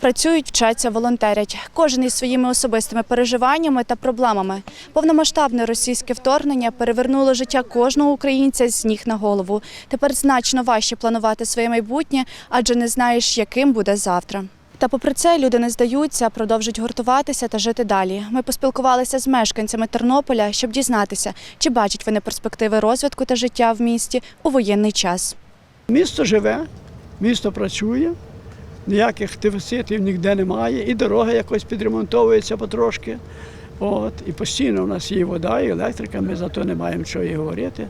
Працюють, вчаться, волонтерять. Кожен із своїми особистими переживаннями та проблемами. Повномасштабне російське вторгнення перевернуло життя кожного українця з ніг на голову. Тепер значно важче планувати своє майбутнє, адже не знаєш, яким буде завтра. Та попри це люди не здаються, продовжують гуртуватися та жити далі. Ми поспілкувалися з мешканцями Тернополя, щоб дізнатися, чи бачать вони перспективи розвитку та життя в місті у воєнний час. Місто живе, місто працює, ніяких дефіцитів ніде немає, і дорога якось підремонтовується потрошки. От, і постійно у нас є вода, і електрика, ми за то не маємо чого і говорити.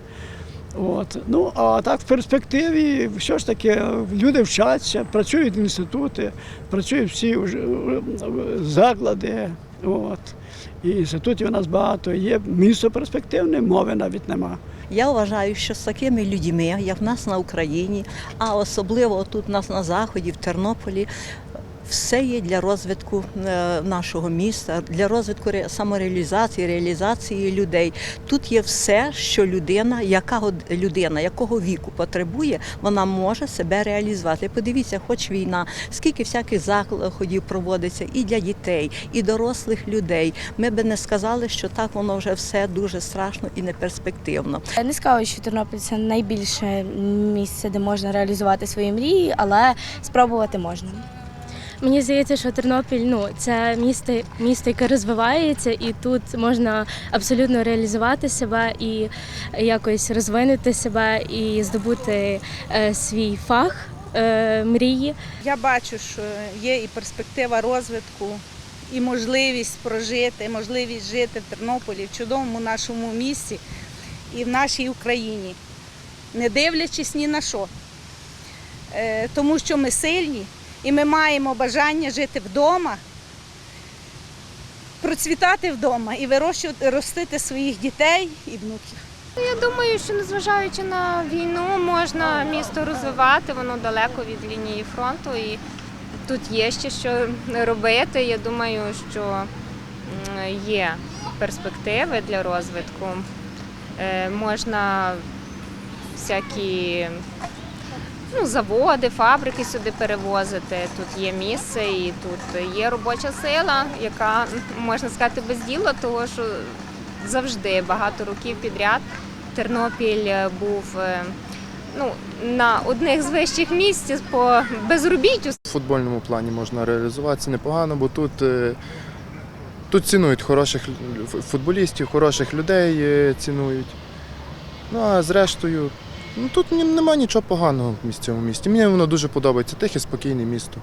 От. Ну, а так в перспективі все ж таки люди вчаться, працюють інститути, працюють всі вже, е, заклади. От. І інститутів у нас багато є. Місто перспективне, мови навіть нема. Я вважаю, що з такими людьми, як в нас на Україні, а особливо тут нас на Заході, в Тернополі, все є для розвитку е, нашого міста, для розвитку ре- самореалізації, реалізації людей. Тут є все, що людина, яка людина, якого віку потребує, вона може себе реалізувати. Подивіться, хоч війна, скільки всяких заходів проводиться і для дітей, і дорослих людей. Ми би не сказали, що так воно вже все дуже страшно і неперспективно. Не скажу, що Тернопіль це найбільше місце, де можна реалізувати свої мрії, але спробувати можна. Мені здається, що Тернопіль ну це місто, місто, яке розвивається, і тут можна абсолютно реалізувати себе і якось розвинути себе і здобути е, свій фах е, мрії. Я бачу, що є і перспектива розвитку, і можливість прожити, можливість жити в Тернополі, в чудовому нашому місті і в нашій Україні, не дивлячись ні на що. Е, Тому що ми сильні і ми маємо бажання жити вдома, процвітати вдома і вирощувати ростити своїх дітей і внуків. Я думаю, що незважаючи на війну, можна місто розвивати, воно далеко від лінії фронту і тут є ще що робити. Я думаю, що є перспективи для розвитку. Е, Можна всякі ну, заводи, фабрики сюди перевозити. Тут є місце і тут є робоча сила, яка можна сказати без діла, того що завжди багато років підряд Тернопіль е, був е, ну, на одних з вищих місць по безробіттю. В футбольному плані можна реалізуватися непогано, бо тут, е, тут цінують хороших футболістів, хороших людей цінують. Ну а зрештою, ну, тут ні- нема нічого поганого в цьому місті. Мені воно дуже подобається, тихе, спокійне місто.